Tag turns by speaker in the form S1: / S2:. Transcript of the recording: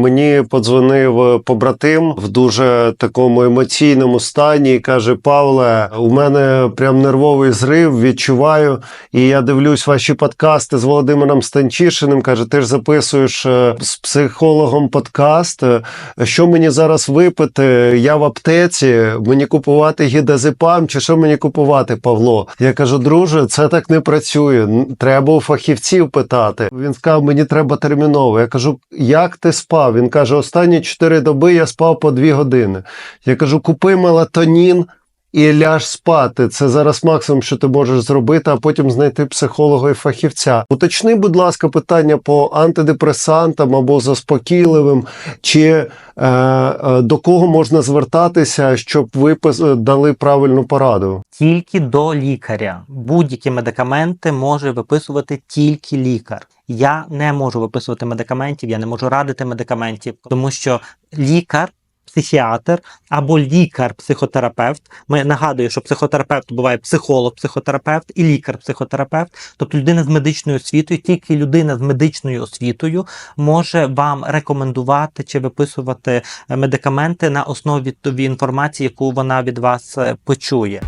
S1: мені подзвонив побратим в дуже такому емоційному стані і каже: Павле, у мене прям нервовий зрив, відчуваю. І я дивлюсь ваші подкасти з Володимиром Станчишиним. Каже, ти ж записуєш е, з психологом подкаст. Е, Що мені зараз випити? Я в аптеці, мені купувати гідазепам, чи що мені купувати, Павло? Я кажу, друже, це так не працює. Треба у фахівців питати. Він сказав, мені треба терміново. Я кажу, як ти спав? Він каже, останні 4 доби я спав по 2 години. Я кажу, купи мелатонін. І ляж спати. Це зараз максимум, що ти можеш зробити, а потім знайти психолога і фахівця. Уточни, будь ласка, питання по антидепресантам або заспокійливим, чи е, е, до кого можна звертатися, щоб ви пос- дали правильну пораду.
S2: Тільки до лікаря. Будь-які медикаменти може виписувати тільки лікар. Я не можу виписувати медикаментів, я не можу радити медикаментів, тому що лікар. Психіатр або лікар-психотерапевт. Ми нагадую, що психотерапевт буває психолог-психотерапевт і лікар-психотерапевт, тобто людина з медичною освітою, тільки людина з медичною освітою може вам рекомендувати чи виписувати е, медикаменти на основі інформації, яку вона від вас е, почує.